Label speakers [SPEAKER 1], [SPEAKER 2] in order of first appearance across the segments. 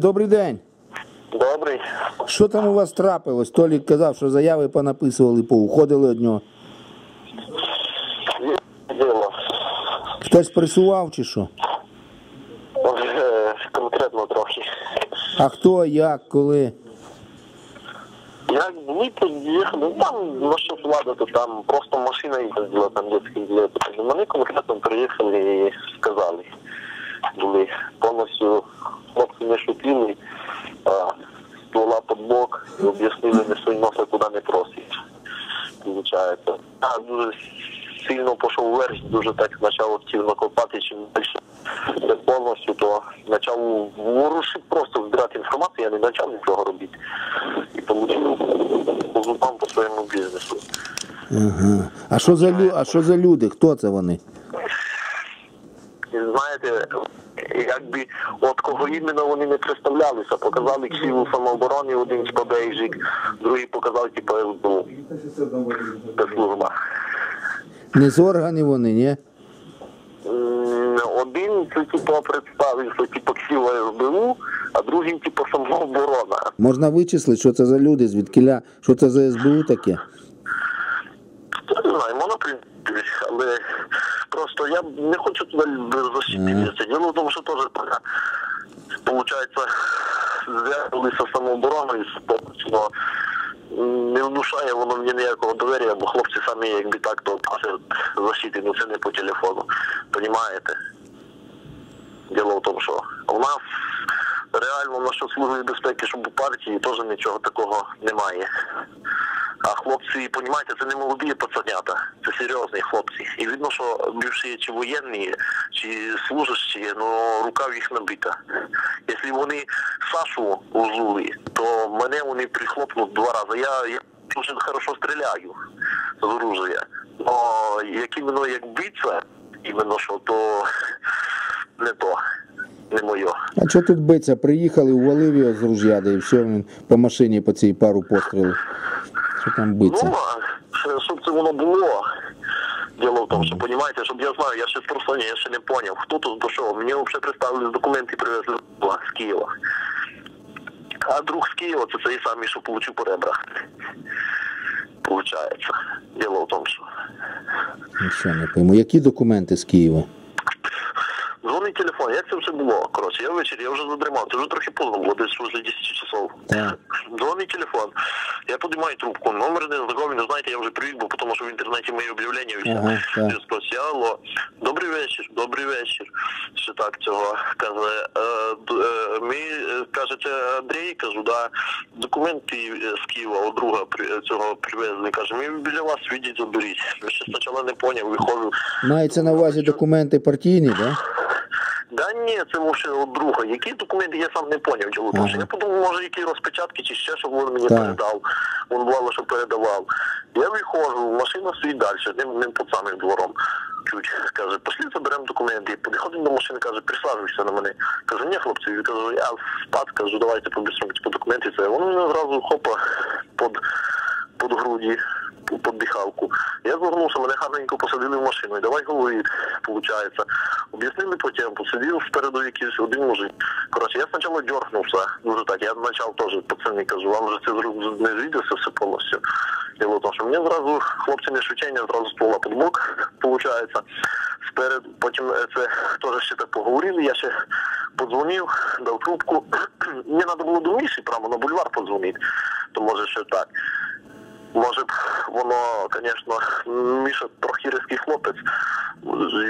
[SPEAKER 1] Добрий день.
[SPEAKER 2] Добрий.
[SPEAKER 1] Що там у вас трапилось? Толік казав, що заяви понаписували, поуходили від нього.
[SPEAKER 2] Діло.
[SPEAKER 1] Хтось присував чи що?
[SPEAKER 2] Е, Конкретно трохи.
[SPEAKER 1] А хто, як, коли?
[SPEAKER 2] Як ми приїхали, ну, там наша влада, то там просто машина їздила, там дитські білети. Вони конкретно приїхали і сказали. Були повністю хлопці не шутили, а ствола під бок і об'яснили, не свій носа куди не просить. Получається. А дуже сильно пішов вверх, дуже так почав активно копати, чим більше це повністю, то почав ворушити, просто збирати інформацію, я не почав нічого робити. І отримав по зубам по своєму бізнесу.
[SPEAKER 1] Ага. А що за лю... а що за люди? Хто це вони?
[SPEAKER 2] Знаєте, якби от кого іменно вони не представлялися, показали ксиву самооборони, один типа Бейжик, другий показав типа СБУ. Спецслужба.
[SPEAKER 1] Не з органів вони, ні?
[SPEAKER 2] Один це типу представився типу ксива СБУ, а другий типу самооборона.
[SPEAKER 1] Можна вичислити, що це за люди, звідкиля, що це за СБУ таке?
[SPEAKER 2] Не знаю, можна принципі, але просто я не хочу туди защититися. Діло в тому, що теж пока, получається, зв'язалися з самообороною, но не внушає воно мені ніякого довір'я, бо хлопці самі якби так то защити, ну це не по телефону. Понімаєте? Діло в тому, що у нас реально на що служби безпеки, щоб у партії теж нічого такого немає. А хлопці, понімаєте, це не молоді пацанята, це серйозні хлопці. І видно, що бивші чи воєнні, чи служащі, ну рука в їх набита. Якщо вони Сашу узули, то мене вони прихлопнуть два рази. Я, я дуже хорошо стріляю з оружия. Но як іменно як биться, іменно що, то не то, не моє.
[SPEAKER 1] А що тут биться? Приїхали, увалив його з ружя, да і все, він по машині по цій пару пострілів. Що там биться?
[SPEAKER 2] Ну, щоб це воно було. Діло в тому, що понімаєте, щоб я знаю, я ще з Херсоні, я ще не поняв, хто тут до що. Мені взагалі представили документи привезли з Києва. А друг з Києва це цей самий, що получив по ребрах. Получається. Діло в тому, що.
[SPEAKER 1] Нічого не пойму. Які документи з Києва?
[SPEAKER 2] Дзвонить телефон, як це все було? Коротше, я ввечері, я вже задрімав, це вже трохи поздно було, десь возле 10 часов. Дзвонить телефон. Я піднімаю трубку. Номер не знайомий, не знаєте, я вже привик, бо тому що в інтернеті мої об'явлення
[SPEAKER 1] так.
[SPEAKER 2] Я спросив, алло, добрий вечір, добрий вечір. Що так цього? Каже, е, е, ми, е, каже, це Андрій, кажу, да, документи з Києва у друга цього привезли. Каже, ми біля вас відіть, заберіть. Я ще спочатку не поняв, виходжу.
[SPEAKER 1] Мається на увазі документи партійні, так? Да?
[SPEAKER 2] Да ні, це може у друга. Які документи я сам не поняв, діло тому, що
[SPEAKER 1] Ага.
[SPEAKER 2] Я подумав, може які розпечатки чи ще, щоб він мені
[SPEAKER 1] Так.
[SPEAKER 2] передав. Він бувало, що передавав. Я виходжу, машина стоїть далі, ним, ним під самим двором. Чуть каже, пошли заберемо документи. Підходить до машини, каже, присаджуйся на мене. Кажу, ні, хлопці, я кажу, я спад, кажу, давайте побісимо по документи. Це воно мене одразу хопа під, під груді. Під дихалку. Я звернувся, мене гарненько посадили в машину. І давай говорити, виходить. Об'яснили потім, посидів спереду якийсь один мужик. Коротше, я спочатку дьорнувся. Дуже так. Я почав теж пацани кажу, вам же це не звідося все повністю. Діло в тому, що мені зразу хлопці не швидчення, зразу ствола під бок, виходить. Спереду, потім е, це теж ще так поговорили, я ще подзвонив, дав трубку. Мені треба було до Міші прямо на бульвар подзвонити, то може ще так. Може б воно, звісно, Міша трохи різкий хлопець.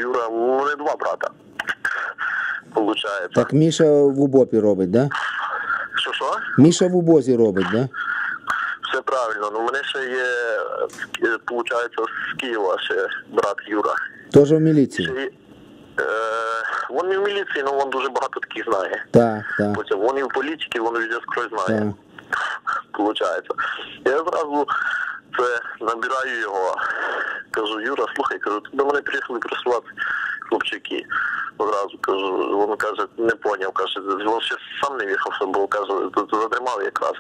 [SPEAKER 2] Юра, вони два брата. Получається.
[SPEAKER 1] Так Міша в убопі робить, да?
[SPEAKER 2] Що що?
[SPEAKER 1] Міша в убозі робить, да?
[SPEAKER 2] Все правильно. Ну, мене ще є, е, получається, з Києва ще брат Юра.
[SPEAKER 1] Теж в міліції.
[SPEAKER 2] Ще є, е, він не в міліції, але він дуже багато таких знає.
[SPEAKER 1] Так, так.
[SPEAKER 2] Потім він і в політиці, він везде скрозь знає.
[SPEAKER 1] Так.
[SPEAKER 2] Получається. Я зразу це набираю його. Кажу, Юра, слухай, кажу, до мене приїхали присувати хлопчики. Одразу кажу, він каже, не поняв, каже, він ще сам не в'їхався, бо каже, затримав якраз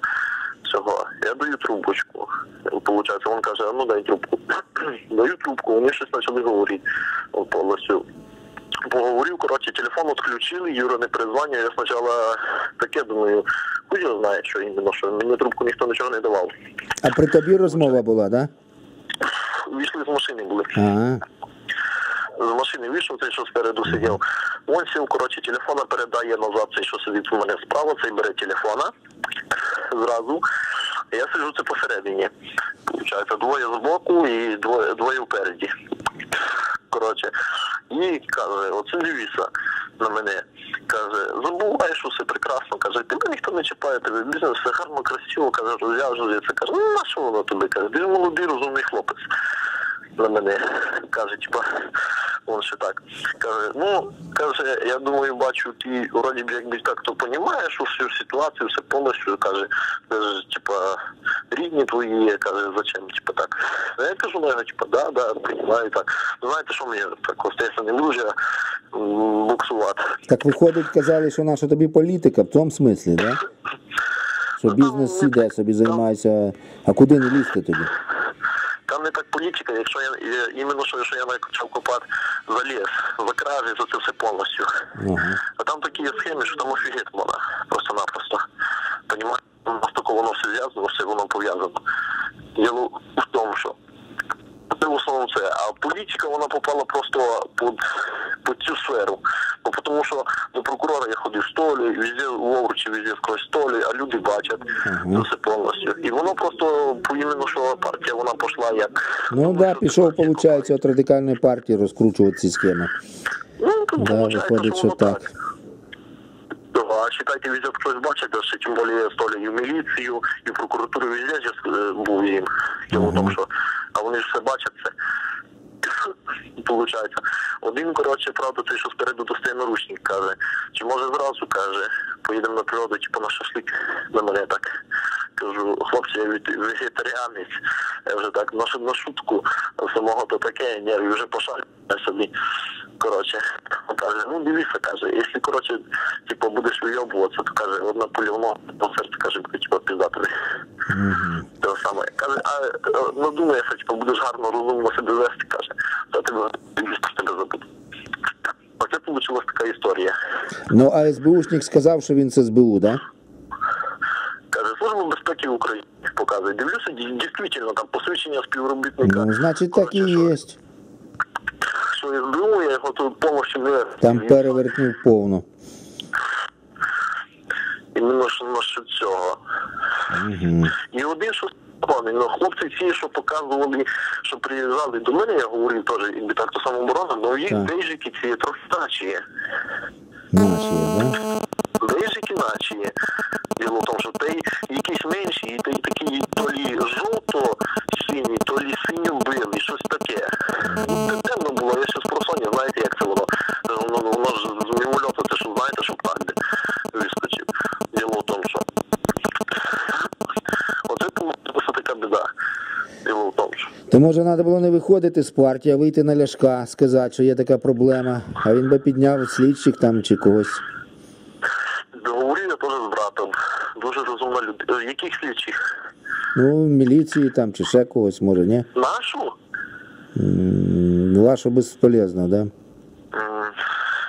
[SPEAKER 2] цього. Я даю трубочку. Получається, він каже, а ну дай трубку. даю трубку, вони щось почали говорити. Повністю Поговорив, коротше, телефон відключили, Юра не призвання. Я спочатку таке думаю, хуй його знає, що іменно, що мені трубку ніхто нічого не давав.
[SPEAKER 1] А при тобі розмова була, да?
[SPEAKER 2] Вийшли з машини були.
[SPEAKER 1] Ага.
[SPEAKER 2] З машини вийшов, цей, що спереду сидів. Він сів, коротше, телефона передає назад, цей, що сидить у мене справа, цей бере телефона зразу. Я сиджу це посередині. Получається, двоє збоку і двоє, двоє впереді. Коротше, і каже, оце дивіться на мене. Каже, забуваєш усе прекрасно. Каже, тебе ніхто не чіпає, тебе бізнес все гарно, красиво, каже, розв'яжується. Каже, ну на що воно тобі? Каже, ти ж молодий, розумний хлопець на мене. Каже, типа, он ще так. Каже, ну, каже, я думаю, бачу, ти вроді б якби так то понімаєш усю ситуацію, все повністю, каже, каже, типа, рідні твої є, каже, зачем, типа так. А я кажу, ну, типа, да, да, приймаю так. Ну, знаєте, що мені так, ось не буду вже буксувати.
[SPEAKER 1] Так виходить, казали, що наша тобі політика в тому смислі, да? Що бізнес іде, собі займається, а куди не лізти тоді?
[SPEAKER 2] Там не так політика, якщо я, я іменно що, що я почав копати за ліс, за кражі, за це все повністю.
[SPEAKER 1] Ага.
[SPEAKER 2] А там такі є схеми, що там офігеть можна просто-напросто. Понімаєш, настільки воно все зв'язано, все воно пов'язано. Діло в тому, що це в основному це. А політика вона попала просто під, під цю сферу. Бо тому що до прокурора я ходив столі, везде в Овручі, везде скрозь столі, а люди бачать це все повністю. І воно просто іменно, що партія вона пішла як.
[SPEAKER 1] Ну так, да, пішов, виходить, від радикальної партії розкручувати ці схеми.
[SPEAKER 2] Ну,
[SPEAKER 1] Да,
[SPEAKER 2] виходить,
[SPEAKER 1] що
[SPEAKER 2] воно
[SPEAKER 1] так.
[SPEAKER 2] Считайте, везде хтось бачить, даже, тим більше столі і в міліцію, і в прокуратуру везде е, був їм. Тому, що, а вони ж все бачать це. Получається. Один, коротше, правда, той, що спереду достає наручник, каже, чи може зразу каже, поїдемо на природу, типу на шашлик на мене так. Кажу, хлопці, я вегетаріанець. Я вже так на, на шутку самого то таке, ні, вже пошарю собі. Коротше, каже, ну дивися, каже, якщо коротше, типу, будеш вийобуватися, то каже, одна пулівно, то серце каже, буде типу піздати. Те саме. Каже, а ну думаєш, типу, будеш гарно розумно себе вести, каже, то тебе про тебе забуде. Оце вийшла така історія.
[SPEAKER 1] Ну, а СБУшник сказав, що він з СБУ, да?
[SPEAKER 2] Каже, Служба безпеки України показує. Дивлюся, дійсно, там посвідчення співробітника.
[SPEAKER 1] Ну, значить, так і є.
[SPEAKER 2] Що СБУ, я його тут повністю не
[SPEAKER 1] Там перевертнів повно.
[SPEAKER 2] Іменно що насчет цього.
[SPEAKER 1] Угу.
[SPEAKER 2] І один, що спаний, ну, хлопці ці, що показували, що приїжджали до мене, я говорив теж, якби так то самооборона, але їх
[SPEAKER 1] Так.
[SPEAKER 2] бейжики ці трохи наче є.
[SPEAKER 1] Наші, є?
[SPEAKER 2] Бейжики наче є. Діло в тому, що той якийсь менший, і той такий то лі жовто-синій, то лі синьо-білий, щось таке. Ну, Це темно було, я ще з просоні, знаєте, як це. Воно, воно ж з мімольоту, це що знаєте, що правда вискочив. Діло в тому, що Оце просто така біда. Діло в тому, що.
[SPEAKER 1] То може треба було не виходити з партії, а вийти на ляшка, сказати, що є така проблема, а він би підняв слідчих там чи когось.
[SPEAKER 2] Говорив я теж з братом. Дуже розумна людина. Яких слідчих?
[SPEAKER 1] Ну, міліції там чи ще когось, може, ні?
[SPEAKER 2] Нашу?
[SPEAKER 1] Вашу безполезно, так?
[SPEAKER 2] да?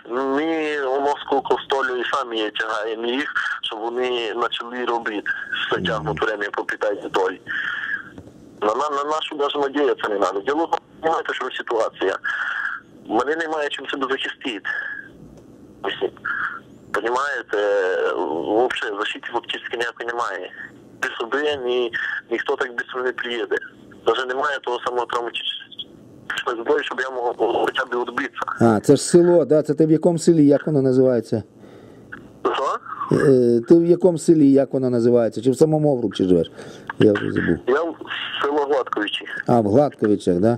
[SPEAKER 2] Ми у Москву столю і самі тягаємо їх, щоб вони почали робити. Затягнути время попитати долі. На, на, на нашу навіть надіятися не треба. Діло знаєте, що ситуація. Мене немає чим себе захистити. Понимаєте, взагалі защити фактично ніякої немає. Без суди ні, ніхто так швидко не приїде. Навіть немає того самого травматичного зброї, щоб я мог хоча б відбитися.
[SPEAKER 1] А, це ж село, да? Це ти в якому селі, як воно називається?
[SPEAKER 2] Що?
[SPEAKER 1] Е, ти в якому селі, як воно називається? Чи в самому Овручі живеш? Я вже забув.
[SPEAKER 2] Я в село Гладковичі.
[SPEAKER 1] А, в Гладковичах, да?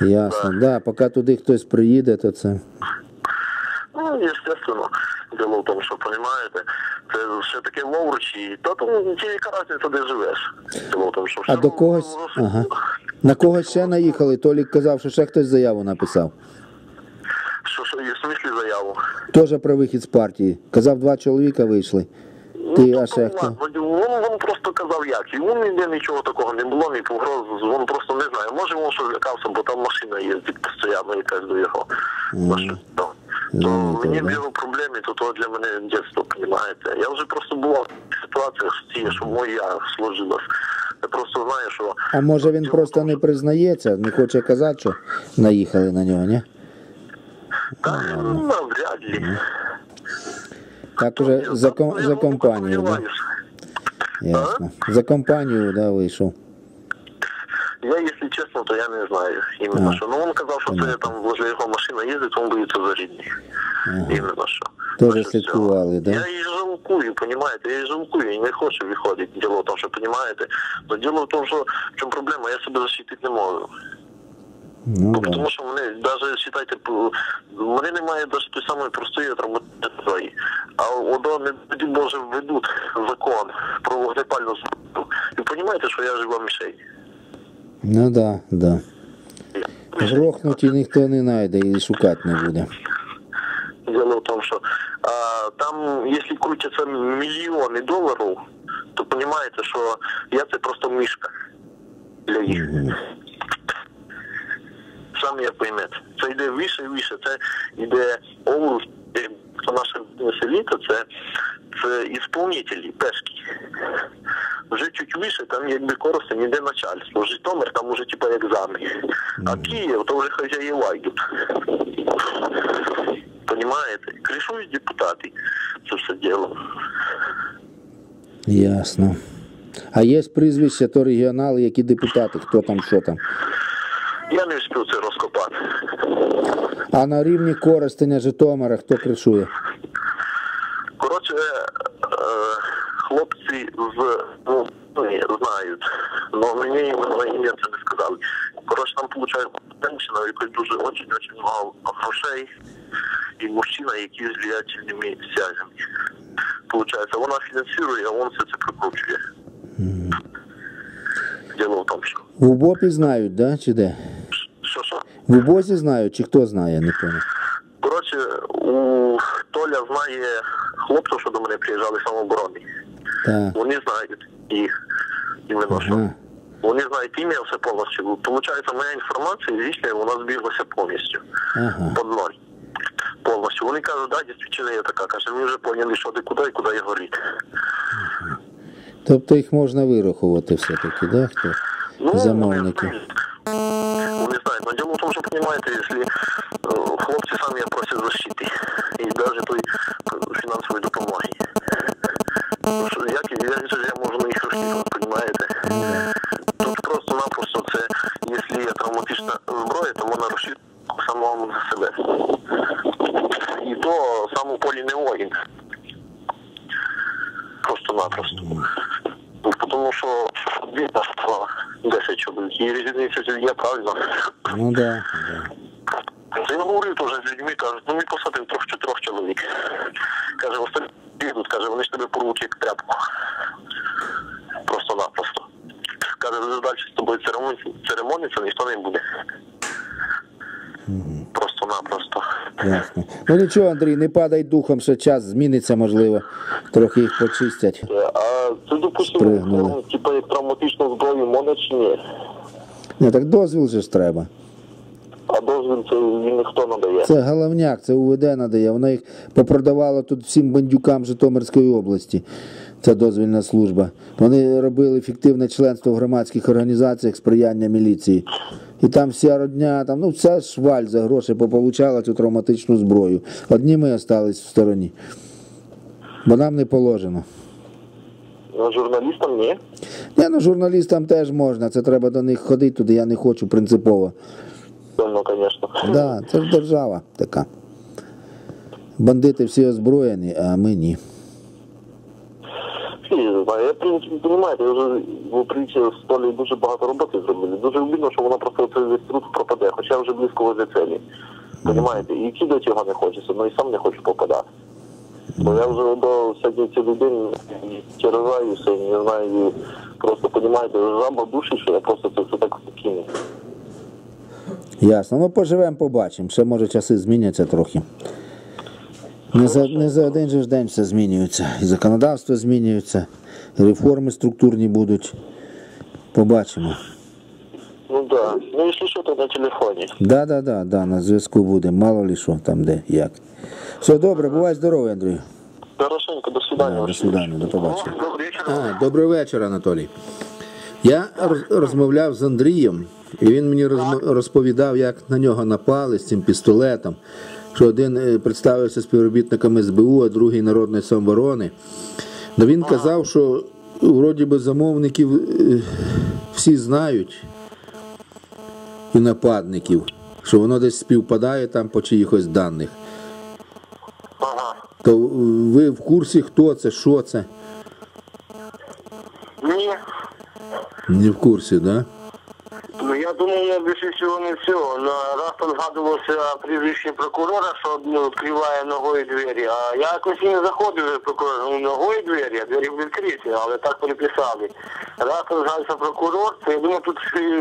[SPEAKER 1] Ясно. Да, поки туди хтось приїде, то це.
[SPEAKER 2] Ну, естественно, діло в тому, що розумієте, це все таке в Овручі, та там ті яка разниця, де живеш. Діло в тому, що
[SPEAKER 1] А до когось. Ага. На когось ще наїхали. Толік казав, що ще хтось заяву написав.
[SPEAKER 2] Що, що, є в смислі заяву?
[SPEAKER 1] Теж про вихід з партії. Казав, два чоловіка вийшли. Ти,
[SPEAKER 2] ну,
[SPEAKER 1] а
[SPEAKER 2] то
[SPEAKER 1] ще
[SPEAKER 2] там,
[SPEAKER 1] хто?
[SPEAKER 2] ладно, Він, він просто казав як. І він ніде нічого такого не було, ні погроз. Він просто не знає. Може він щось злякався, бо там машина їздить постійно якась до його. Ну. То
[SPEAKER 1] Замітив,
[SPEAKER 2] мені в його проблемі, то то для мене дитинство, розумієте. Я вже просто була в ситуаціях з тією, що моя сложилась. Я просто знаю, що
[SPEAKER 1] А може він просто не признається, не хоче казати, що наїхали на нього, ні?
[SPEAKER 2] та, ну, навряд ли.
[SPEAKER 1] Так уже за, ком-
[SPEAKER 2] Ну, Я
[SPEAKER 1] за
[SPEAKER 2] глибоко
[SPEAKER 1] компанію, да?
[SPEAKER 2] сумніваюсь.
[SPEAKER 1] Ясно. За компанію, да, вийшов.
[SPEAKER 2] Я, якщо чесно, то я не знаю іменно
[SPEAKER 1] А.
[SPEAKER 2] що. Ну він казав, що це там возле його машина їздить, він боїться за рідних. Іменно що.
[SPEAKER 1] Тоже
[SPEAKER 2] Насчет
[SPEAKER 1] слідкували,
[SPEAKER 2] цього.
[SPEAKER 1] да?
[SPEAKER 2] Я її жалкую, понімаєте, я її жалкую і не хочу виходити. Діло в тому, що понімаєте. Но діло в тому, що в чому проблема, я себе защитити не можу.
[SPEAKER 1] Ну,
[SPEAKER 2] Ну,
[SPEAKER 1] да.
[SPEAKER 2] тому що вони, навіть, считайте, п- вони не мають навіть той самої простої травматизації. А ОДО не тоді, може, введуть закон про вогнепальну зброю. І розумієте, що я жива мішень.
[SPEAKER 1] Ну да, да. Грохнуть і ніхто не знайде і шукати не буде.
[SPEAKER 2] Дело в том, что а, там, если крутятся миллионы долларов, то понимаете, что я це просто мишка для їх. Сам я поймете. Це йде вище і вище. Це йде Овруч, хто наша селіта, це, це ісполнителі, пешки. Вже чуть вище, там якби корости ніде начальство. Житомир там уже типа як замі. А Київ, то вже хазяєва йдуть. Понимаєте? Кришують депутати це все діло.
[SPEAKER 1] Ясно. А є прізвища, то регіонали, які депутати, хто там, що там.
[SPEAKER 2] Я не встиг це розкопати.
[SPEAKER 1] А на рівні Коростеня, Житомира, хто кришує?
[SPEAKER 2] Коротше, е, хлопці з ну, ні, знають, але мені іменно це не сказали. Коротше, там виходить женщина, у якої дуже очень-очень мало грошей, і мужчина, який з влиятельними связями. Получається, вона фінансує, а він все це прикручує. Діло в тому, що.
[SPEAKER 1] В УБОПі знають, да? чи де? В УБОЗі знають, чи хто знає, не пам'ятаю.
[SPEAKER 2] Коротше, у Толя знає хлопців, що до мене приїжджали самооборони.
[SPEAKER 1] Так.
[SPEAKER 2] Вони знають їх. Іменно що.
[SPEAKER 1] Ага.
[SPEAKER 2] Вони знають ім'я все повністю. Получається, моя інформація з їхньої, вона збіглася повністю.
[SPEAKER 1] Ага.
[SPEAKER 2] Под ноль. Повністю. Вони кажуть, да, дійсно я така. Каже, ми вже поняли, що де куди і куди я горіти.
[SPEAKER 1] Тобто їх можна вирахувати все-таки, да? Хто?
[SPEAKER 2] Ну,
[SPEAKER 1] Замовники.
[SPEAKER 2] Понимаете, если э, хлопці самі просять защити і навіть той е, фінансової допомоги. Як, як же я можу їх розчитувати, понимаєте? Тут просто-напросто це, якщо є травматична зброя, то можна розчитувати самому за себе. І то сам у полі не воїн. Просто-напросто. Тому що 10 чоловік. І різниця є правильно.
[SPEAKER 1] Ну да, да.
[SPEAKER 2] Я говорив теж з людьми, кажуть, ну ми посадимо трьох чотирьох чоловік. Каже, останні підуть, каже, вони ж тебе порвуть як тряпку. Просто-напросто. Каже, вже далі з тобою церемонитися ніхто не буде. Просто-напросто.
[SPEAKER 1] Ясно. Ну нічого, Андрій, не падай духом, що час зміниться, можливо. Трохи їх почистять.
[SPEAKER 2] А це, допустимо,
[SPEAKER 1] Спригнули.
[SPEAKER 2] ну, типу, як травматичну ні?
[SPEAKER 1] Так дозвіл же ж треба.
[SPEAKER 2] А дозвіл це ніхто надає.
[SPEAKER 1] Це головняк, це УВД надає. Вона їх попродавала тут всім бандюкам Житомирської області. Це дозвільна служба. Вони робили фіктивне членство в громадських організаціях сприяння міліції. І там вся родня, там, ну вся шваль за гроші пополучала цю травматичну зброю. Одні ми остались в стороні. Бо нам не положено.
[SPEAKER 2] Ну, Журналістам ні.
[SPEAKER 1] Ні, ну журналістам теж можна, це треба до них ходити туди, я не хочу принципово.
[SPEAKER 2] Ну, звісно.
[SPEAKER 1] Да, це ж держава така. Бандити всі озброєні, а ми ні.
[SPEAKER 2] Не я в принципі розумієте, я вже в Україні з Толі дуже багато роботи зробили. Дуже обідно, що вона просто цей весь труд пропаде, хоча вже близько возле цілі. Понімаєте? І кидати його не хочеться, ну і сам не хочу попадати. Бо я вже до всяких ці людини терзаюся, не знаю, і просто понімаєте, жаба душі, що я просто це все так кину.
[SPEAKER 1] Ясно. Ну поживемо, побачимо. Ще може часи зміняться трохи. Не за, не за один же ж день все змінюється. І законодавство змінюється, і реформи структурні будуть. Побачимо.
[SPEAKER 2] Ну,
[SPEAKER 3] да. Ну, якщо що, то на телефоні.
[SPEAKER 1] Да, да, да, да, на зв'язку буде. Мало ли що там де, як. Все добре, бувай здоровий, Андрій.
[SPEAKER 3] Хорошенько, до свидання.
[SPEAKER 1] Да, до свидання, до побачення.
[SPEAKER 3] Добрий вечір.
[SPEAKER 1] А, добрий вечір, Анатолій. Я роз- розмовляв з Андрієм, і він мені розповідав, як на нього напали з цим пістолетом. Що один е, представився співробітником СБУ, а другий народної самооборони. Ну він казав, що вроді би замовників е, всі знають і нападників, що воно десь співпадає там по чиїхось даних.
[SPEAKER 3] Ага.
[SPEAKER 1] То е, ви в курсі, хто це, що це?
[SPEAKER 3] Ні.
[SPEAKER 1] Не в курсі, так? Да?
[SPEAKER 3] Ну я думаю, я більше всього не всього. На раз там згадувався прізвище прокурора, що ну, відкриває ногою двері. А я якось і не заходив прокурор ну, ногою двері, а двері відкриті, але так переписали. Раз там згадувався прокурор, то я думаю, тут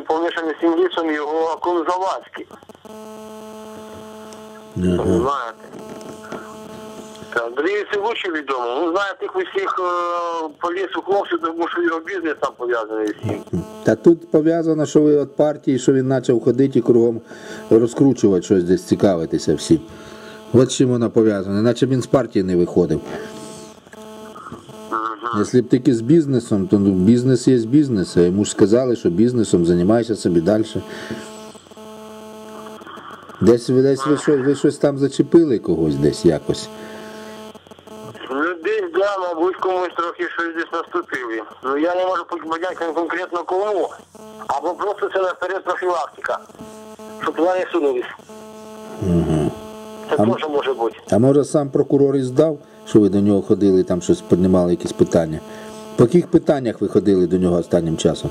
[SPEAKER 3] помішаний з цим лісом його Акун Завадський.
[SPEAKER 1] Ага.
[SPEAKER 3] Знаєте. Та Андрій лучше відомо. Ну, знає тих усіх е, по лісу хлопців, тому що його бізнес там пов'язаний з цим.
[SPEAKER 1] Та тут пов'язано, що ви від партії, що він почав ходити і кругом розкручувати щось десь, цікавитися всім. От з чим воно пов'язане, наче він з партії не виходив. Якщо б тільки з бізнесом, то ну, бізнес є бізнес. А йому ж сказали, що бізнесом займайся собі далі. Десь, десь ви, щось, ви щось там зачепили когось десь якось.
[SPEAKER 3] Да, мабуть, комусь трохи щось десь наступили. Ну, я не можу подяки конкретно кому, або просто це наперед профілактика, щоб туди не сунулись. Це
[SPEAKER 1] А
[SPEAKER 3] теж може бути.
[SPEAKER 1] А може сам прокурор і здав, що ви до нього ходили, там щось піднімали якісь питання? По яких питаннях ви ходили до нього останнім часом?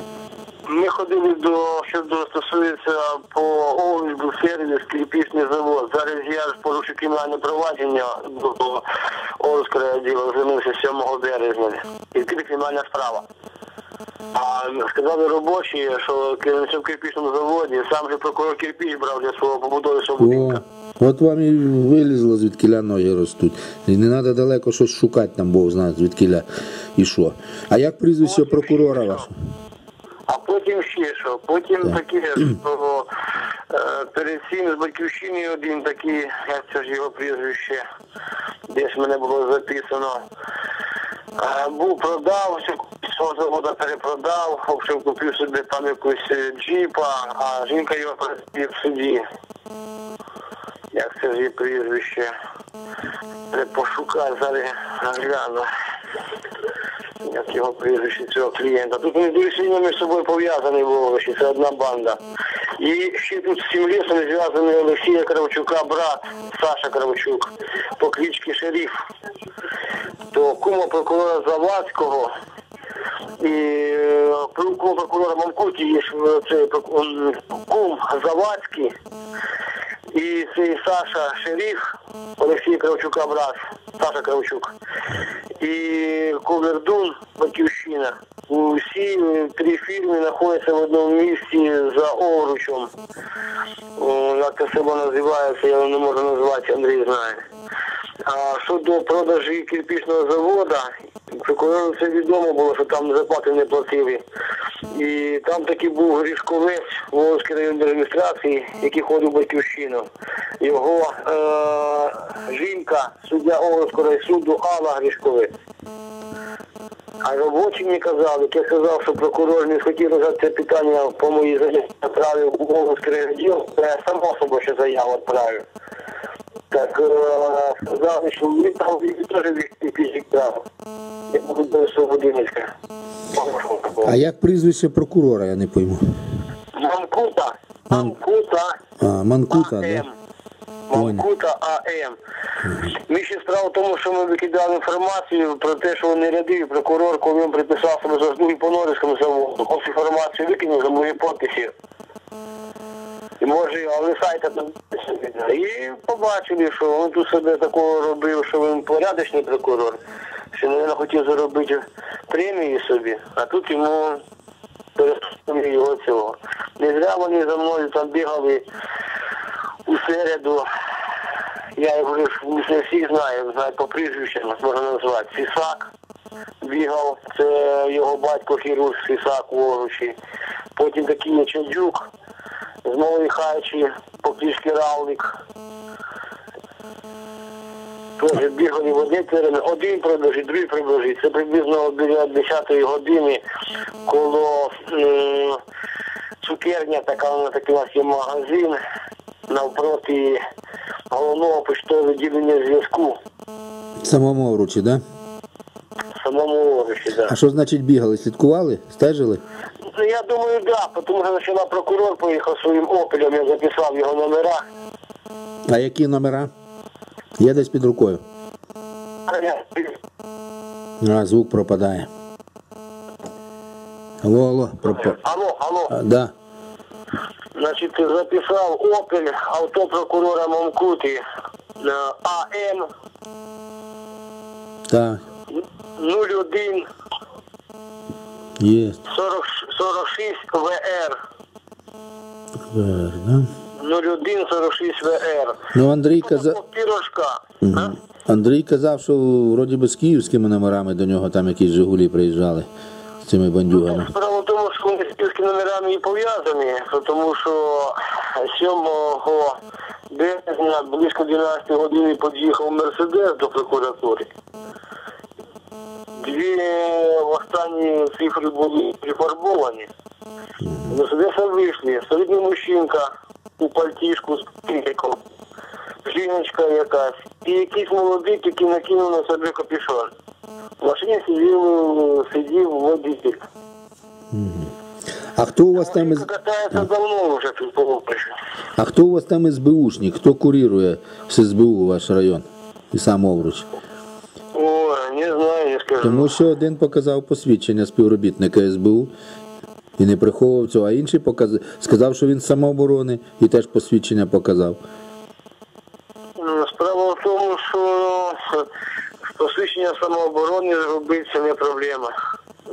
[SPEAKER 3] Ходили до, що стосується по Овіжбу сервіс, кріпісний завод. Зараз я ж порушив кримінальне провадження до Орського відділу, звернувся 7 березня. І кримінальна справа. А сказали робочі, що керівництво кирпічному заводі, сам же прокурор кирпіч брав для свого побудови свого будинка.
[SPEAKER 1] от вам і вилізло, звідкіля ноги ростуть. І не треба далеко щось шукати, там Бог знає, звідкіля і що. А як прізвище прокурора вашого?
[SPEAKER 3] А потім ще що? Потім таке, що е, перед цим з батьківщиною один такий, як це ж його прізвище, десь мене було записано. Е, був продав, все свого заводу перепродав, в общем, купив собі там якусь е, джіпа, а жінка його просить в суді. Як це ж її прізвище? Пошукати, зараз гляну як його цього клієнта. Тут вони дуже сильно між собою пов'язані Вовиші, це одна банда. І ще тут з цим лісом зв'язаний Олексія Кравчука, брат Саша Кравчук, по кличці Шеріф. То кума прокурора Завадського і е, прокурора Мамкуті є е, м, кум Завадський. І цей Саша Шеріф, Олексій Кравчука брат, Саша Кравчук. І Ковердун, Батьківщина. Усі е, три фірми знаходяться в одному місці за Овручем. Як це себе називається, я не можу назвати, Андрій знає. А щодо продажі кирпічного заводу, прокурору це відомо було, що там зарплати не платили. І там таки був Грішковець Волинської районної адміністрації, який ходив в батьківщину. Його е- жінка, суддя Овинського райсуду Алла Грішковець. А робочі мені казали, я сказав, що прокурор не хотів розглядати це питання по моїй заяві направив у Волинський райвідділ, я сам особо ще заяву відправив. Так сказали, що ми там теж відправив. Я буду до Свободинська.
[SPEAKER 1] А як прізвище прокурора, я не пойму.
[SPEAKER 3] Мамкута. Мамкута.
[SPEAKER 1] А, Манкута, да?
[SPEAKER 3] Мамкута АМ. Ми ще справа в тому, що ми викидали інформацію про те, що вони рядовий прокурор, коли він приписав себе заслуги по Норильському заводу. Ось інформацію викинув за мої підписи. Може, але сайта там і побачили, що він тут себе такого робив, що він порядочний прокурор, що він хотів заробити премії собі, а тут йому перестали його цього. Не зря вони за мною там бігали у середу. Я їх вже не всіх знаю, знаю по прізвищам, можна назвати. Сісак бігав, це його батько хірург Сісак Воручі. Потім такий Чендюк, Малої Хайчі, по клішки Равлик. Теж бігали в одні терени, один прибіжить, другий прибіжить. Це приблизно біля 10 години коло м, цукерня, така вона такий у нас є магазин навпроти головного поштового відділення зв'язку
[SPEAKER 1] самому Овручі, да?
[SPEAKER 3] в самому Ориші. Да.
[SPEAKER 1] А що значить бігали? Слідкували? Стежили?
[SPEAKER 3] Ну, я думаю, да, тому що почала прокурор поїхав своїм опелем, я записав його номера.
[SPEAKER 1] А які номера? Є десь під рукою. А, звук пропадає. Алло, алло, пропа...
[SPEAKER 3] Алло, алло.
[SPEAKER 1] А, да.
[SPEAKER 3] Значить, записав опель авто прокурора Мамкуті е, АМ
[SPEAKER 1] Так,
[SPEAKER 3] 01
[SPEAKER 1] є.
[SPEAKER 3] 40, 46 ВР.
[SPEAKER 1] Вер, да?
[SPEAKER 3] 01 46 ВР.
[SPEAKER 1] Ну, Андрій казав,
[SPEAKER 3] Пірожка.
[SPEAKER 1] Андрій казав, що вроді би з київськими номерами до нього там якісь Жигулі приїжджали з цими бандюгами.
[SPEAKER 3] Справа в тому, що вони з спільськими номерами і пов'язані, тому що 7 березня близько 12 години під'їхав Мерседес до прокуратури. Дві останні цифри були прифарбовані. Мерседеса вийшли. Солідний мужчинка у пальтішку з пінком, жіночка якась, і якийсь молодик, який накинув на себе капюшон. В машині сидів, сидів водитель.
[SPEAKER 1] А хто у вас там із
[SPEAKER 3] Катається давно вже тут по
[SPEAKER 1] а хто у вас там СБУшник? Хто курірує з СБУ ваш район і сам Овруч?
[SPEAKER 3] Ой, не знаю, не скажу.
[SPEAKER 1] Тому що один показав посвідчення співробітника СБУ і не приховував цього, а інший показ... сказав, що він з самооборони і теж посвідчення показав.
[SPEAKER 3] М, Справа в тому, що посвідчення самооборони зробити це не проблема.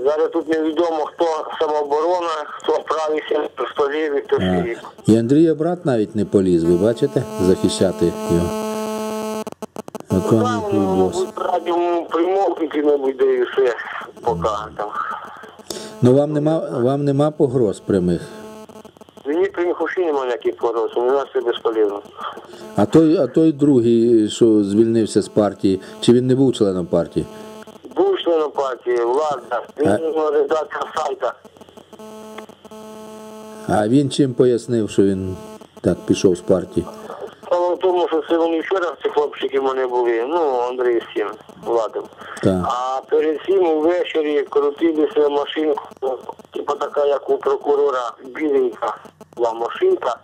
[SPEAKER 3] Зараз тут невідомо, хто самооборона, хто правий, хто лівий, хто
[SPEAKER 1] А, і Андрія брат навіть не поліз, ви бачите, захищати його. І
[SPEAKER 3] ну, брати йому примовники, мабуть, да і все, поки там.
[SPEAKER 1] Ну вам нема, вам нема погроз прямих.
[SPEAKER 3] Мені при них взагалі немає ніяких порос, у нас це безполезно.
[SPEAKER 1] А той, а той другий, що звільнився з партії, чи він не був членом партії?
[SPEAKER 3] Був членом партії, влада, він редактор сайта.
[SPEAKER 1] А він чим пояснив, що він так пішов з партії?
[SPEAKER 3] Тому, що це вони вчора ці хлопчики в мене були, ну, Андрій з цим, Владом. А перед цим ввечері крутилися машинку, типу така, як у прокурора, біленька була машинка.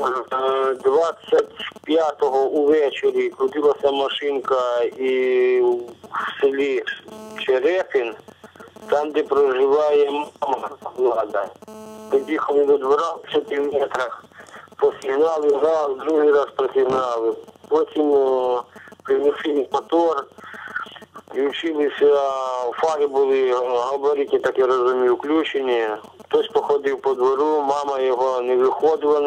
[SPEAKER 3] Е, 25-го увечері крутилася машинка і в селі Черепін, там, де проживає мама влада. Під'їхали до двора в 5 метрах, посигнали раз, другий раз посигнали. Потім о, принесли мотор, включилися, фари були габарити, так я розумію, включені. Хтось походив по двору, мама його не виходила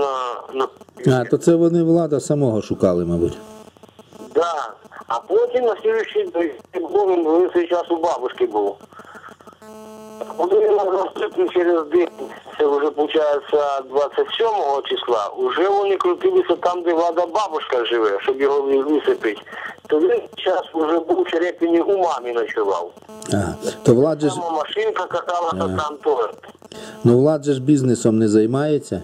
[SPEAKER 3] на,
[SPEAKER 1] А, то це вони влада самого шукали, мабуть.
[SPEAKER 3] Да. А потім на слідуючий день він цей час у бабушки був. Коли він наступний через день, це вже виходить 27 числа, вже вони крутилися там, де влада бабушка живе, щоб його висипити. То він час вже був в Черепіні у мамі ночував.
[SPEAKER 1] Ага. То влад же ж,
[SPEAKER 3] машинка каталася там теж.
[SPEAKER 1] ну влад же ж бізнесом не займається.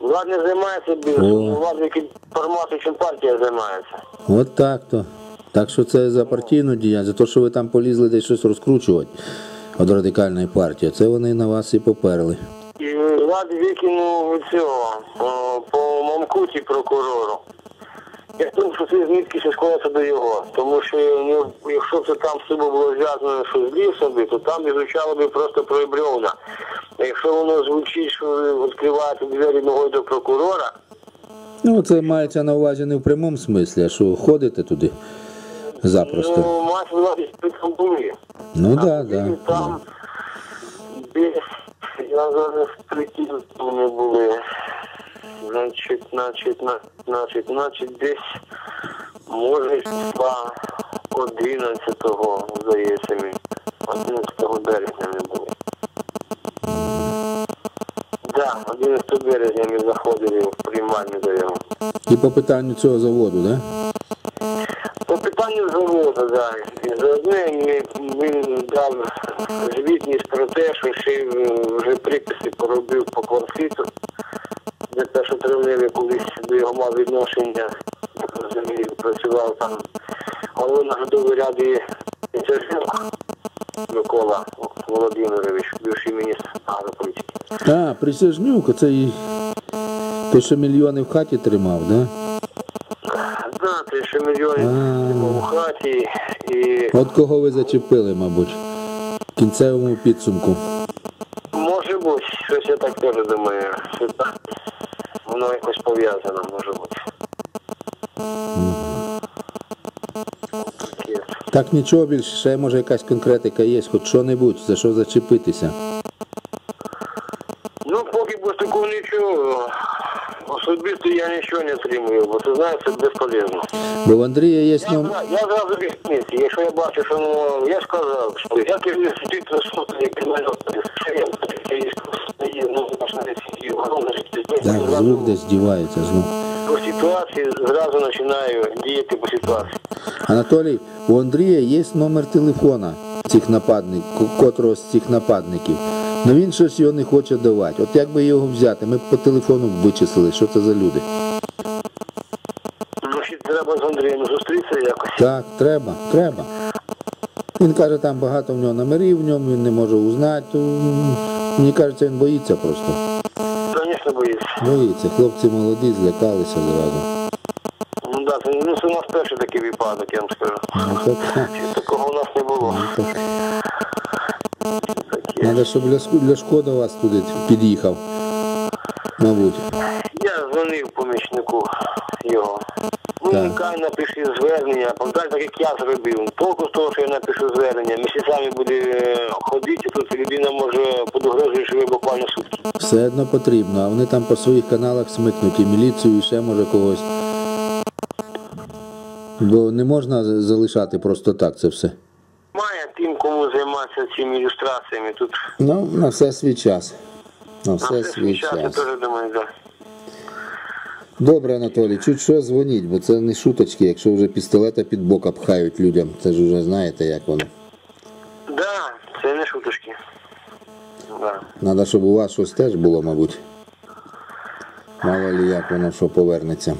[SPEAKER 3] Влад не займається
[SPEAKER 1] О.
[SPEAKER 3] бізнесом, влад інформацією, чим партія займається.
[SPEAKER 1] От так то. Так що це за партійну діяльність, за те, що ви там полізли десь щось розкручувати від радикальної партії, це вони на вас і поперли.
[SPEAKER 3] І Влад викинув цього по мамкуті прокурору. Я думаю, що ці змітки ще склалися до його, тому що ну, якщо це там все було зв'язано що з лісом, то там звучало би просто про бревна. А якщо воно звучить, що ви відкриваєте двері ногою до прокурора,
[SPEAKER 1] Ну, це мається на увазі не в прямому смислі, а що ходите туди запросто.
[SPEAKER 3] ну, мать влади там були.
[SPEAKER 1] Ну
[SPEAKER 3] А
[SPEAKER 1] так,
[SPEAKER 3] тоді
[SPEAKER 1] да,
[SPEAKER 3] Там десь, я зараз прикинув, вони були. Значить, значить, на- значить, значить, десь, може, числа 11-го, здається мені. 11 березня не було. Да, 11 березня ми заходили в приймальню його.
[SPEAKER 1] І по питанню цього заводу, да?
[SPEAKER 3] Да. І заодно він дав звітність про те, що ще вже приписи поробив по квартиру, де те, що травневі колись до його мав відношення, розумію, працював там голови наглядової ради Інтерсенко Микола Володимирович, бивший міністр агрополітики.
[SPEAKER 1] А, Присяжнюк, оцей той, що мільйони в хаті тримав, да?
[SPEAKER 3] Да, 3 мільйонів
[SPEAKER 1] А.
[SPEAKER 3] у хаті і
[SPEAKER 1] От кого ви зачепили, мабуть, в кінцевому підсумку.
[SPEAKER 3] Може бути, щось я так теж думаю, що так воно якось пов'язано, може бути.
[SPEAKER 1] Так нічого більше, ще може якась конкретика є, хоч що-небудь, за що зачепитися.
[SPEAKER 3] Ну, поки без такого нічого. Особисто я нічого не отримую, бо ти знаєш, це безполезно.
[SPEAKER 1] Бо в Андрія є
[SPEAKER 3] Я,
[SPEAKER 1] ном...
[SPEAKER 3] зра- я зразу різниці, якщо я бачу, що ну, я сказав, що я керівник інституту суду, як кримінального що я є, ну, на сім'ї,
[SPEAKER 1] Так, звук десь дівається знов.
[SPEAKER 3] по ситуації зразу починаю діяти по ситуації.
[SPEAKER 1] Анатолій, у Андрія є номер телефона цих нападників, котрого з цих нападників. Ну він щось його не хоче давати. От як би його взяти, ми б по телефону вичислили, що це за люди.
[SPEAKER 3] Ну, треба з Андрієм зустрітися якось.
[SPEAKER 1] Так, треба, треба. Він каже, там багато в нього номерів в ньому, він не може узнати. Мені кажеться, він боїться просто.
[SPEAKER 3] Звісно, боїться.
[SPEAKER 1] Боїться. Хлопці молоді, злякалися зразу.
[SPEAKER 3] Ну, да, це, ну, це у нас перший такий випадок, я вам скажу.
[SPEAKER 1] Ну, так, Треба, щоб Ляшко, до вас туди під'їхав. Мабуть.
[SPEAKER 3] Я дзвонив помічнику його. Ну,
[SPEAKER 1] Так.
[SPEAKER 3] нехай напиши звернення, пам'ятаєте, так як я зробив. Толку з того, що я напишу звернення, місяцями буде е, ходити, тут людина може під угрозою живе буквально сутки.
[SPEAKER 1] Все одно потрібно, а вони там по своїх каналах смикнуть і міліцію, і ще може когось. Бо не можна залишати просто так це все.
[SPEAKER 3] Має тим, кому займатися цими ілюстраціями. Тут
[SPEAKER 1] Ну, на все свій час. На
[SPEAKER 3] на
[SPEAKER 1] все
[SPEAKER 3] все
[SPEAKER 1] свій
[SPEAKER 3] час, я
[SPEAKER 1] час.
[SPEAKER 3] теж думаю, так.
[SPEAKER 1] Добре, Анатолій, чуть що дзвоніть, бо це не шуточки, якщо вже пістолета під бока пхають людям. Це ж вже знаєте, як воно.
[SPEAKER 3] Да. да, це не шуточки. Да.
[SPEAKER 1] Треба, щоб у вас щось теж було, мабуть. Мало ли як воно що повернеться.